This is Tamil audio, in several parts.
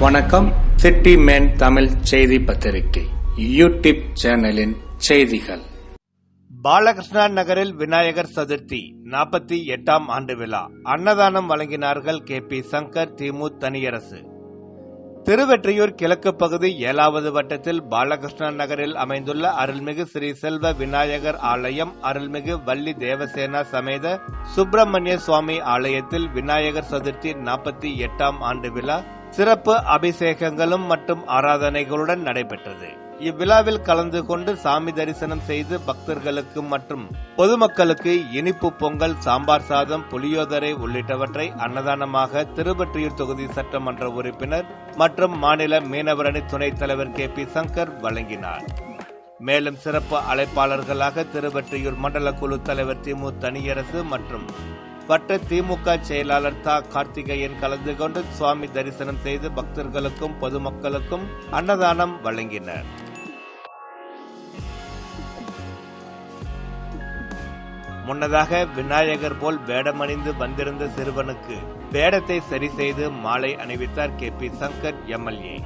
வணக்கம். சிட்டி மேன் தமிழ் செய்தி பத்திரிகை யூடியூப் சேனலின் செய்திகள். பாலகிருஷ்ணா நகரில் விநாயகர் சதுர்த்தி நாற்பத்தி எட்டாம் ஆண்டு விழா. அன்னதானம் வழங்கினார்கள் கே. பி. சங்கர் திமு தனியரசு. திருவெற்றியூர் கிழக்கு பகுதி ஏழாவது வட்டத்தில் பாலகிருஷ்ணா நகரில் அமைந்துள்ள அருள்மிகு ஸ்ரீ செல்வ விநாயகர் ஆலயம் அருள்மிகு வள்ளி தேவசேனா சமேத சுப்பிரமணிய சுவாமி ஆலயத்தில் விநாயகர் சதுர்த்தி நாற்பத்தி எட்டாம் ஆண்டு விழா. சிறப்பு அபிஷேகங்களும் மற்றும் ஆராதனைகளுடன் நடைபெற்றது. இவ்விழாவில் கலந்து கொண்டு சாமி தரிசனம் செய்து பக்தர்களுக்கு மற்றும் பொதுமக்களுக்கு இனிப்பு பொங்கல் சாம்பார் சாதம் புளியோதரை உள்ளிட்டவற்றை அன்னதானமாக திருவற்றியூர் தொகுதி சட்டமன்ற உறுப்பினர் மற்றும் மாநில மீனவரணி துணைத் தலைவர் கே. பி. சங்கர் வழங்கினார். மேலும் சிறப்பு அழைப்பாளர்களாக திருவற்றியூர் மண்டல குழு தலைவர் திமு தனியரசு மற்றும் வட்ட திமுக செயலாளர் தா. கார்த்திகேயன் கலந்து கொண்டு சுவாமி தரிசனம் செய்து பக்தர்களுக்கும் பொதுமக்களுக்கும் அன்னதானம் வழங்கினர். முன்னதாக விநாயகர் போல் வேடமணிந்து வந்திருந்த சிறுவனுக்கு வேடத்தை சரி செய்து மாலை அணிவித்தார் கே. பி. சங்கர் எம்எல்ஏ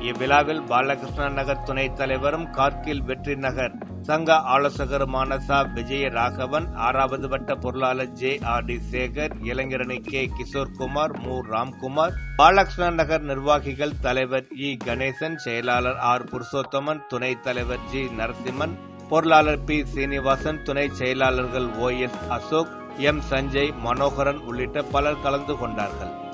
இவ்விழாவில் பாலகிருஷ்ணன் நகர் துணைத் தலைவரும் கார்கில் வெற்றி நகர் சங்க ஆலோசகருமான சா. விஜய ராகவன் ஆறாவது வட்ட பொருளாளர் ஜே. ஆர். டி. சேகர் இளைஞரணி கே. கிஷோர்குமார் மு. ராம்குமார் பாலகிருஷ்ண நகர் நிர்வாகிகள் தலைவர் இ. கணேசன் செயலாளர் ஆர். புருஷோத்தமன் துணைத் தலைவர் ஜி. நரசிம்மன் பொருளாளர் பி. சீனிவாசன் துணை செயலாளர்கள் O. S. Ashok M. Sanjay Manoharan உள்ளிட்ட பலர் கலந்து கொண்டார்கள்.